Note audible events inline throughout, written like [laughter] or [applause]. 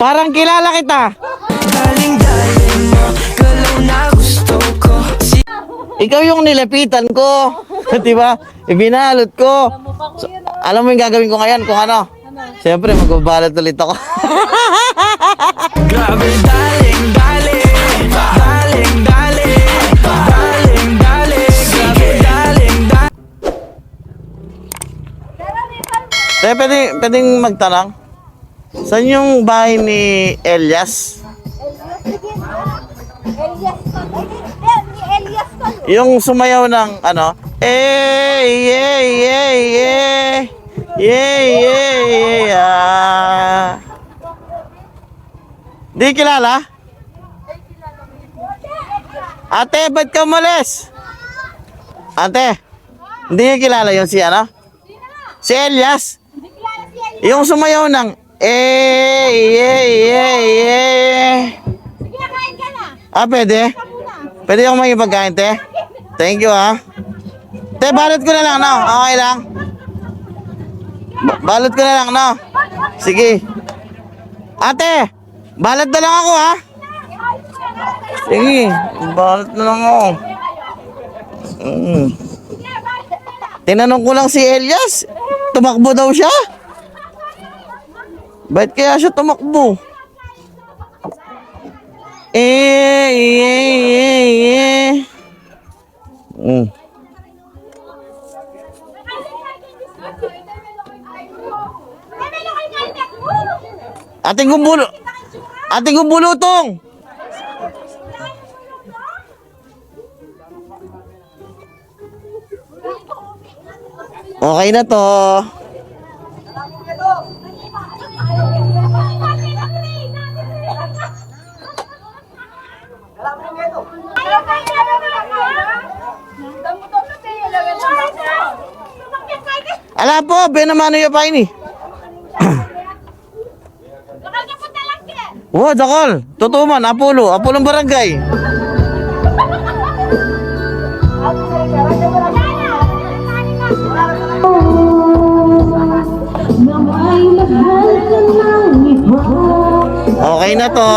Parang kilala kita. Ikaw yung nilapitan ko. [laughs] Di ba? Ibinalot ko. So, alam mo yung gagawin ko ngayon kung ano? Siyempre, magbabalot ulit ako. Grabe daling daling Daling daling Daling daling Grabe daling daling Te, pwede, pwedeng magtanong? Saan yung bahay ni Elias? Yung sumayaw ng ano? Eh, yeah, yeah, yeah. Yeah, yeah, yeah. ah. Di kilala? Ate, ba't ka umalis? Ate, hindi niya kilala yung si ano? Si Elias. Yung sumayaw ng eh, yeah, yeah, yeah. Sige, kain ka na. Ah, pwede? Pwede akong may pagkain, te? Thank you, ha? Te, balot ko na lang, no? Okay lang? Ba- balot ko na lang, no? Sige. Ate, balot na lang ako, ha? Sige, balot na lang ako. Mm. Tinanong ko lang si Elias, tumakbo daw siya. Ba't kaya siya tumakbo? Eh, eh, eh, eh. Mm. Ating gumbulo. Ating gumbulutong. Okay na to. Ala po, benamano yung pa ini. Wow, dakol. Totoo man, Apollo. Apollo barangay. Okay na to.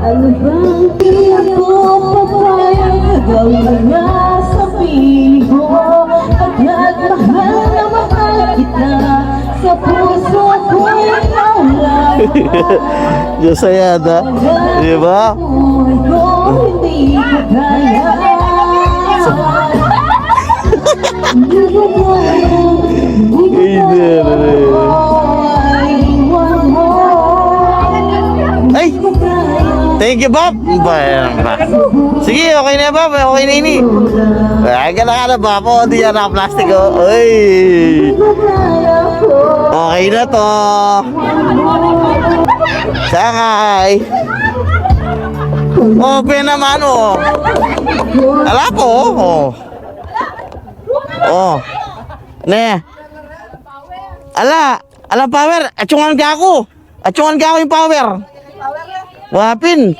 Ano bang di ako papayag Gawin nga sa piling ko Pagkat mahal na mahal kita Sa puso ko'y maulan [laughs] Diyos ayada. Di ba? Hindi kaya [laughs] Hindi kaya thank you, Bob. Sige, okay na, Bob. Okay na ini. Ay, ka na ka na, Bob. O, di yan ang plastic, oh. Uy. Okay na to. Sakay. Open naman, oh. Ala po, oh. Oh. Ne. Ala, ala power. Atsungan ka ako. Atsungan ka ako yung power. Wapin.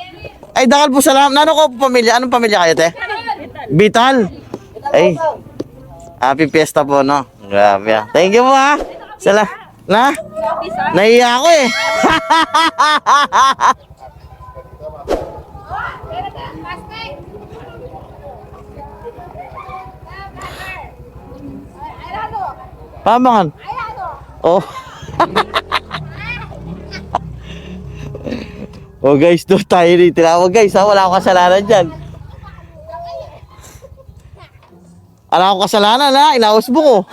Ay, dakal po salam. Nano ko pamilya? Anong pamilya kayo, te? Vital. Ay. Happy fiesta po, no? Grabe. ah. Thank you po, ha. Sala. Na? Naiya ako, eh. [laughs] Pamangan. Oh. [laughs] oh guys, do tayo rin. Tinawag guys, ha? Wala akong kasalanan dyan. Wala akong kasalanan, ha? Inawas mo ko.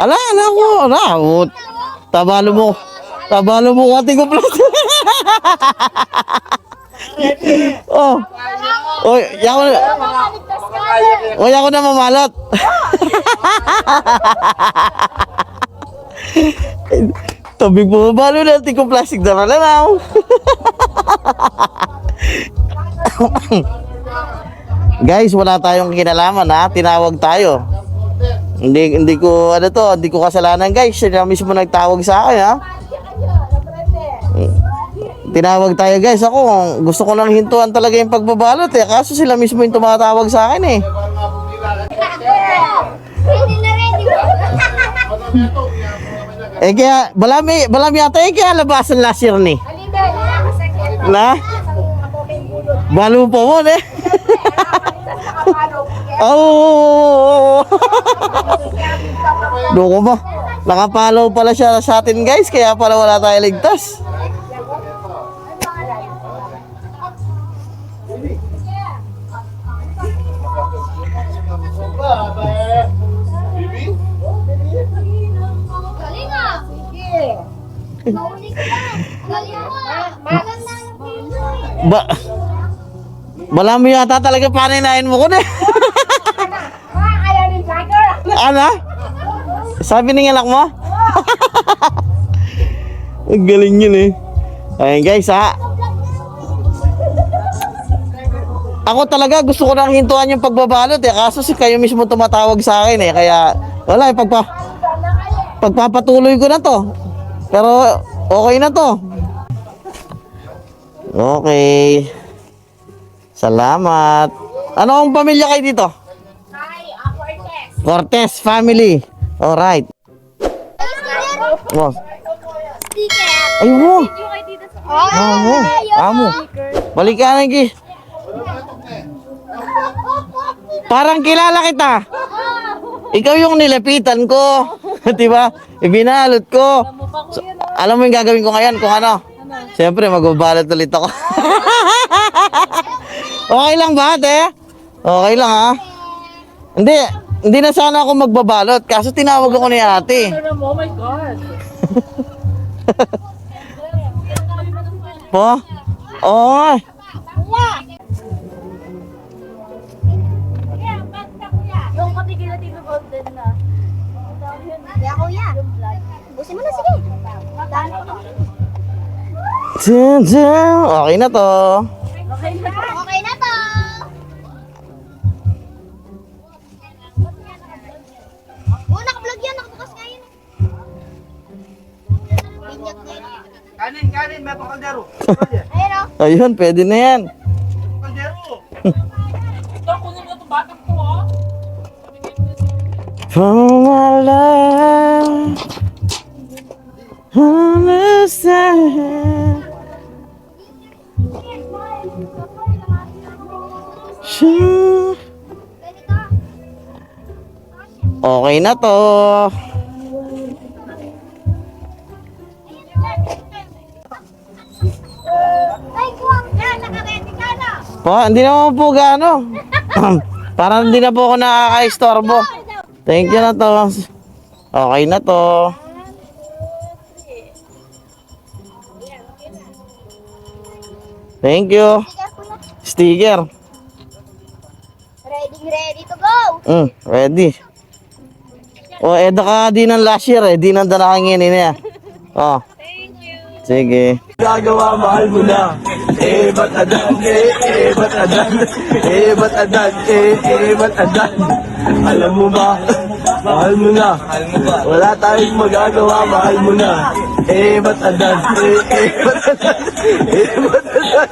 [laughs] ala, ala ko. Ala, tabalo mo. Tabalo mo ating ko [laughs] oh. Oh, yako na. Oh, yako na mamalot. [laughs] Tabi mo, balo natin kung plastic na malalaw. [laughs] Guys, wala tayong kinalaman ha. Tinawag tayo. Hindi hindi ko ano to, hindi ko kasalanan guys. Siya na mismo nagtawag sa akin ha. Tinawag tayo guys. Ako, gusto ko nang hintuan talaga yung pagbabalot eh. Kaso sila mismo yung tumatawag sa akin eh. [laughs] Eh kaya, balami, balami yata eh kaya labasan last year ni. Na? Balo po mo eh. Oo. Doko ba? Nakapalaw pala siya sa atin guys, kaya pala wala tayo ligtas. Ah. Na. Galing mo ah. Ba yata talaga paninain mo ko na. Ah, Jagger. ano? Sabi ng anak mo? [laughs] Ang galing yun eh. Ayun guys ha. Ako talaga gusto ko nang hintuan yung pagbabalot eh. Kaso si kayo mismo tumatawag sa akin eh. Kaya wala eh. Pagpa, pagpapatuloy ko na to. Pero okay na to. Okay. Salamat. Ano ang pamilya kayo dito? Hi, ako Artes. Cortez family. Alright. Wow. Sticker. Ayun mo. Tita sa... Amo. Amo. Balik Parang kilala kita. Ikaw yung nilapitan ko. [laughs] Di ba? Ibinalot ko. So, alam mo yung gagawin ko ngayon kung ano? Siyempre, magbabalot ulit ako. [laughs] okay lang ba, ate? Okay lang, ha? Hindi. Hindi na sana ako magbabalot. Kaso tinawag ako ni ate. Oh my God! Po? Oo nga. Kaya kuya. Busin mo na, sige. Dami ko. Okay na to. Okay na. Okay na to. Oh, naka-vlog yan. Nakabukas nga yun. Binyag na yun. Kanin, kanin, may pakaldero. [laughs] Ayun o. Ayun, pwede na yan. Pakaldero! [laughs] From understand. Okay na to. Po, hindi naman po gaano. [clears throat] Parang hindi na po ako nakaka-istorbo. Thank you na to. Okay na to. Thank you. Sticker. Ready, ready to go. Mm, ready. O, edo ka di ng last year eh. Di nang dalakangin niya. Oh. Sige. Gagawa, mahal mo na Eh, ba't adan? Eh, eh, ba't adan? Eh, ba't adan? Eh, eh, ba't adan? Alam mo ba? Mahal mo na Wala tayong magagawa, mahal mo na Eh, ba't adan? Eh, eh, ba't adan? Eh, ba't adan?